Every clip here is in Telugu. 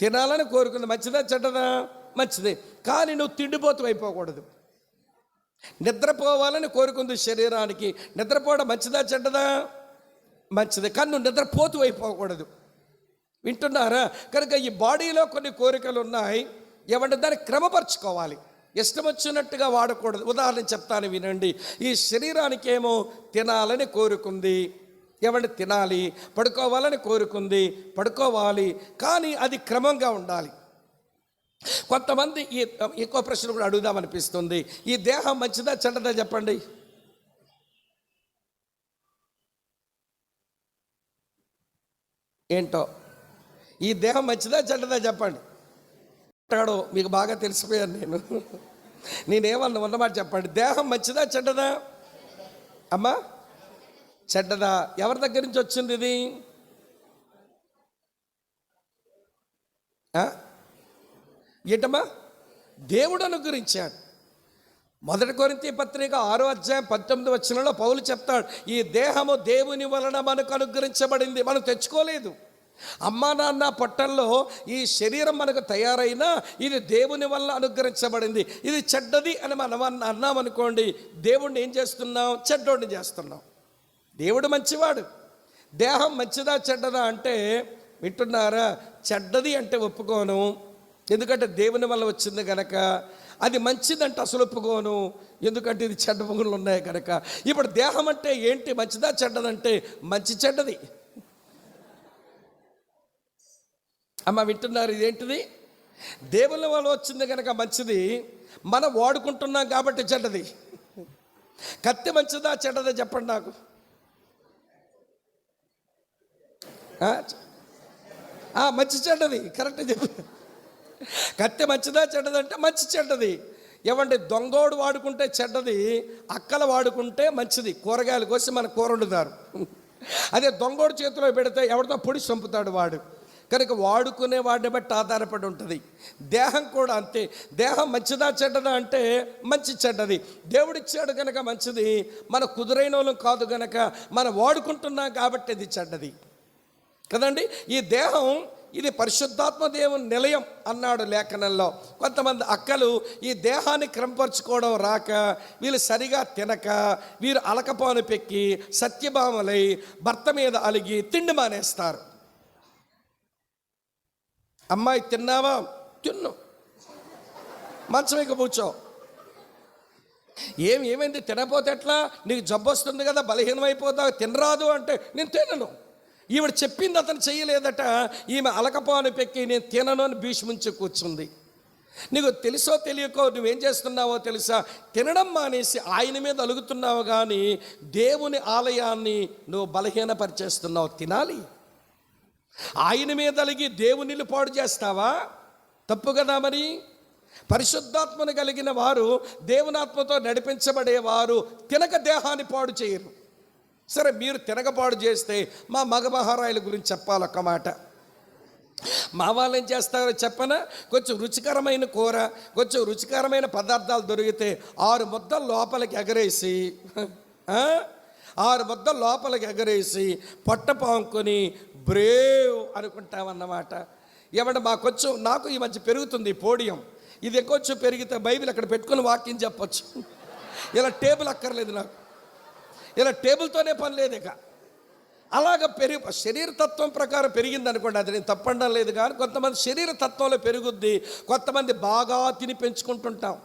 తినాలని కోరుకుంది. మంచిదా చెడ్డదా? మంచిదే. కానీ నువ్వు తిండిపోతు అయిపోకూడదు. నిద్రపోవాలని కోరుకుంది శరీరానికి. నిద్రపోవడం మంచిదా చెడ్డదా? మంచిది. కానీ నువ్వు నిద్రపోతూ అయిపోకూడదు. వింటున్నారా? కనుక ఈ బాడీలో కొన్ని కోరికలు ఉన్నాయి. ఏమంటే దాన్ని క్రమపరచుకోవాలి. ఇష్టం వచ్చినట్టుగా వాడకూడదు. ఉదాహరణ చెప్తాను వినండి. ఈ శరీరానికి ఏమో తినాలని కోరుకుంది. ఏమంటే తినాలి పడుకోవాలని కోరుకుంది పడుకోవాలి కానీ అది క్రమంగా ఉండాలి. కొంతమంది ఈ ఎక్కువ ప్రశ్న కూడా అడుగుదామనిపిస్తుంది ఈ దేహం మంచిదా చెడ్డదా చెప్పండి. ఏంటో? ఈ దేహం మంచిదా చెడ్డదా చెప్పండి. అంటాడు మీకు బాగా తెలిసిపోయాను నేను. నేనేమన్నా ఉన్నమాట చెప్పండి. దేహం మంచిదా చెడ్డదా? అమ్మా? చెడ్డదా? ఎవరి దగ్గర నుంచి వచ్చింది ఇది? ఏంటమ్మా? దేవుడు అనుగ్రహించాడు. మొదటి కొరింతి పత్రిక ఆరో అధ్యాయం పంతొమ్మిది వచ్చినలో పౌలు చెప్తాడు ఈ దేహము దేవుని వలన మనకు అనుగ్రహించబడింది. మనం తెచ్చుకోలేదు. అమ్మా నాన్న పొట్టల్లో ఈ శరీరం మనకు తయారైనా ఇది దేవుని వల్ల అనుగ్రహించబడింది. ఇది చెడ్డది అని మనం అన్నామనుకోండి దేవుణ్ణి ఏం చేస్తున్నాం? చెడ్డోడిని చేస్తున్నాం. దేవుడు మంచివాడు. దేహం మంచిదా చెడ్డదా అంటే వింటున్నారా? చెడ్డది అంటే ఒప్పుకోను. ఎందుకంటే దేవుని వల్ల వచ్చింది కనుక అది మంచిదంటే అసలు ఒప్పుకోను. ఎందుకంటే ఇది చెడ్డ పొగులు ఉన్నాయి కనుక ఇప్పుడు దేహం అంటే ఏంటి? మంచిదా చెడ్డదంటే మంచి చెడ్డది. అమ్మ వింటున్నారు ఇదేంటిది? దేవుని వల్ల వచ్చింది కనుక మంచిది. మనం వాడుకుంటున్నాం కాబట్టి చెడ్డది. కత్తి మంచిదా చెడ్డదా చెప్పండి నాకు. మంచి చెడ్డది. కరెక్ట్ చెప్పి. కత్తి మంచిదా చెడ్డదంటే మంచి చెడ్డది. ఏమంటే దొంగోడు వాడుకుంటే చెడ్డది అక్కలు వాడుకుంటే మంచిది. కూరగాయలు కోసి మన కూర వండుతారు. అదే దొంగోడు చేతిలో పెడితే ఎవరితో పొడి చంపుతాడు వాడు. కనుక వాడుకునే వాడిని బట్టి ఆధారపడి ఉంటుంది. దేహం కూడా అంతే. దేహం మంచిదా చెడ్డదా అంటే మంచి చెడ్డది. దేవుడిచ్చాడు కనుక మంచిది. మన కుదురైన వాళ్ళం కాదు కనుక మనం వాడుకుంటున్నాం కాబట్టి ఇది చెడ్డది. కదండి? ఈ దేహం ఇది పరిశుద్ధాత్మ దేవుని నిలయం అన్నాడు లేఖనంలో. కొంతమంది అక్కలు ఈ దేహాన్ని క్రమపరుచుకోవడం రాక వీళ్ళు సరిగా తినక వీరు అలకపోను పెక్కి సత్యభామలై భర్త మీద అలిగి తిండి మానేస్తారు. అమ్మాయి తిన్నావా? తిన్ను. మంచం ఇక కూర్చో. ఏం ఏమైంది? తినపోతే ఎట్లా? నీకు జబ్బు వస్తుంది కదా బలహీనమైపోతావు. తినరాదు అంటే నేను తినను. ఈవిడ చెప్పింది అతను చేయలేదట ఈమె అలకపాను పెక్కి నేను తినను అని భీష్మించి కూర్చుంది. నీకు తెలుసో తెలియకో నువ్వేం చేస్తున్నావో తెలుసా? తినడం మానేసి ఆయన మీద అలుగుతున్నావు కానీ దేవుని ఆలయాన్ని నువ్వు బలహీనపరిచేస్తున్నావు. తినాలి. ఆయన మీద అలిగి దేవునిలు పాడు చేస్తావా? తప్పు కదా మరి. పరిశుద్ధాత్మను కలిగిన వారు దేవునాత్మతో నడిపించబడేవారు తినక దేహాన్ని పాడు చేయరు. సరే మీరు తిరగబాటు చేస్తే మా మగ మహారాయల గురించి చెప్పాలొక్క మాట. మా వాళ్ళు ఏం చేస్తారో చెప్పనా? కొంచెం రుచికరమైన కూర కొంచెం రుచికరమైన పదార్థాలు దొరికితే ఆరు ముద్దలు లోపలికి ఎగరేసి ఆరు ముద్దలు లోపలికి ఎగరేసి పొట్ట పాముకొని బ్రేవ్ అనుకుంటామన్నమాట. ఏమంటే మా కొంచెం నాకు ఈ మధ్య పెరుగుతుంది పోడియం. ఇది ఇంకొంచెం పెరిగితే బైబిల్ అక్కడ పెట్టుకుని వాక్యం చెప్పచ్చు. ఇలా టేబుల్ అక్కర్లేదు నాకు. ఇలా టేబుల్తోనే పని లేదు ఇక. అలాగ పెరిగి శరీరతత్వం ప్రకారం పెరిగింది అనుకోండి అది నేను తప్పడం లేదు కానీ కొంతమంది శరీరతత్వంలో పెరుగుద్ది కొంతమంది బాగా తిని పెంచుకుంటుంటాం.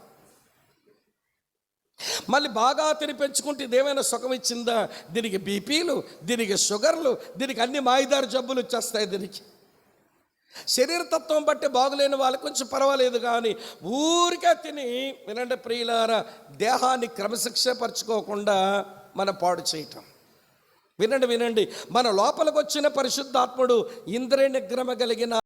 మళ్ళీ బాగా తిని పెంచుకుంటే ఇదేమైనా సుఖం ఇచ్చిందా? దీనికి బీపీలు దీనికి షుగర్లు దీనికి అన్ని మాయిదారు జబ్బులు వచ్చేస్తాయి దీనికి. శరీరతత్వం బట్టి బాగులేని వాళ్ళకి కొంచెం పర్వాలేదు కానీ ఊరికే తిని వినండి ప్రియులారా దేహాన్ని క్రమశిక్షపరచుకోకుండా మనం పాడు చేయటం. వినండి వినండి. మన లోపలికి వచ్చిన పరిశుద్ధాత్ముడు ఇంద్రియ నిగ్రమ కలిగిన